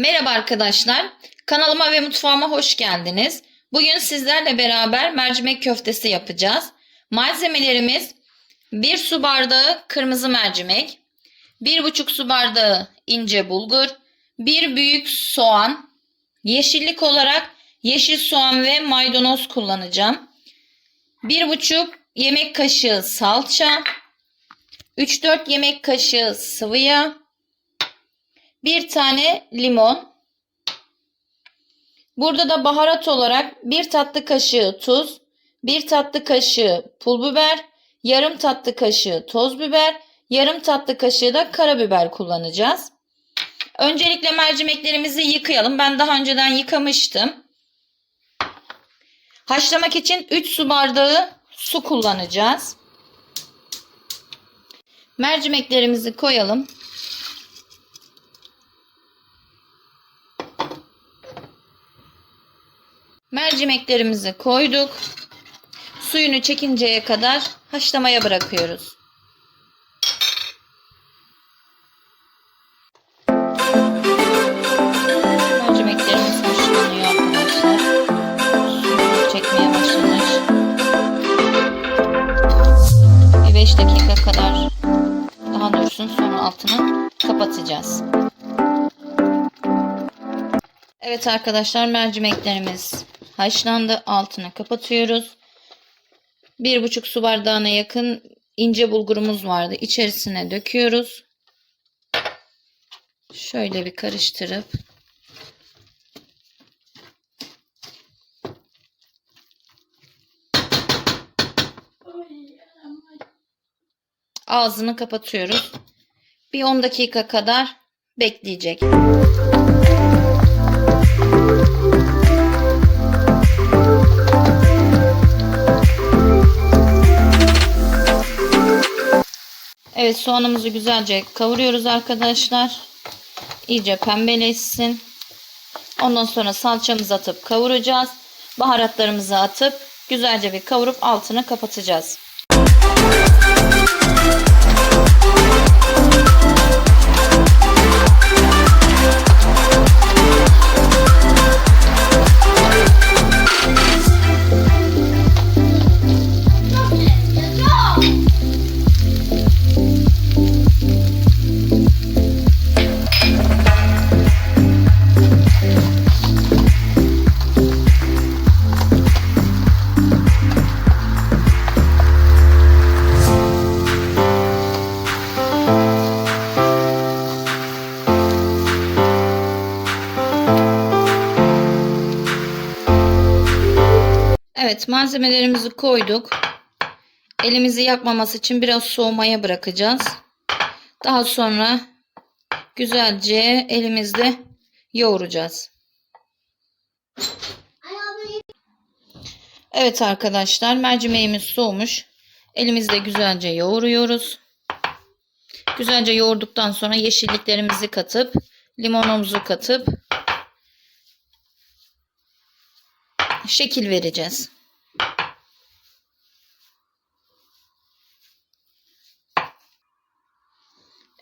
Merhaba arkadaşlar. Kanalıma ve mutfağıma hoş geldiniz. Bugün sizlerle beraber mercimek köftesi yapacağız. Malzemelerimiz 1 su bardağı kırmızı mercimek, 1,5 su bardağı ince bulgur, 1 büyük soğan, yeşillik olarak yeşil soğan ve maydanoz kullanacağım. 1,5 yemek kaşığı salça, 3-4 yemek kaşığı sıvı yağ, bir tane limon. Burada da baharat olarak bir tatlı kaşığı tuz, bir tatlı kaşığı pul biber, yarım tatlı kaşığı toz biber, yarım tatlı kaşığı da karabiber kullanacağız. Öncelikle mercimeklerimizi yıkayalım. Ben daha önceden yıkamıştım. Haşlamak için 3 su bardağı su kullanacağız. Mercimeklerimizi koyalım. Mercimeklerimizi koyduk. Suyunu çekinceye kadar haşlamaya bırakıyoruz. Mercimeklerimiz haşlanıyor arkadaşlar. Suyunu çekmeye başlamış. Bir 5 dakika kadar daha dursun. Sonra altını kapatacağız. Evet arkadaşlar mercimeklerimiz haşlandı. Altını kapatıyoruz. Bir buçuk su bardağına yakın ince bulgurumuz vardı. İçerisine döküyoruz. Şöyle bir karıştırıp ağzını kapatıyoruz. Bir 10 dakika kadar bekleyecek. Evet soğanımızı güzelce kavuruyoruz arkadaşlar. İyice pembeleşsin. Ondan sonra salçamızı atıp kavuracağız. Baharatlarımızı atıp güzelce bir kavurup altını kapatacağız. Evet malzemelerimizi koyduk. Elimizi yakmaması için biraz soğumaya bırakacağız. Daha sonra güzelce elimizde yoğuracağız. Evet arkadaşlar mercimeğimiz soğumuş. Elimizde güzelce yoğuruyoruz. Güzelce yoğurduktan sonra yeşilliklerimizi katıp limonumuzu katıp şekil vereceğiz.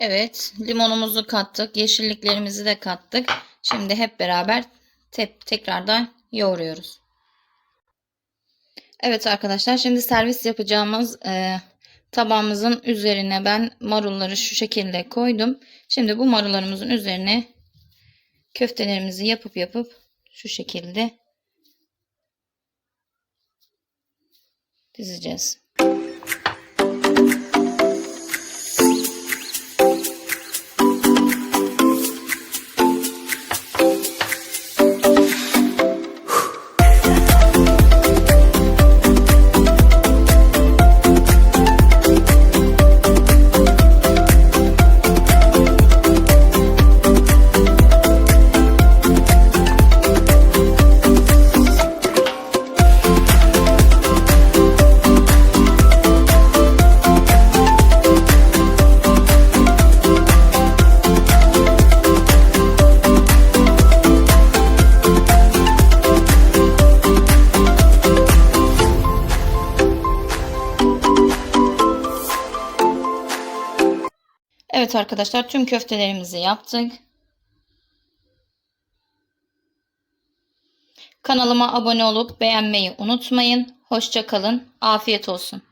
Evet, limonumuzu kattık, yeşilliklerimizi de kattık. Şimdi hep beraber tep tekrardan yoğuruyoruz. Evet arkadaşlar, şimdi servis yapacağımız e, tabağımızın üzerine ben marulları şu şekilde koydum. Şimdi bu marullarımızın üzerine köftelerimizi yapıp yapıp şu şekilde dizeceğiz. Evet arkadaşlar tüm köftelerimizi yaptık. Kanalıma abone olup beğenmeyi unutmayın. Hoşça kalın. Afiyet olsun.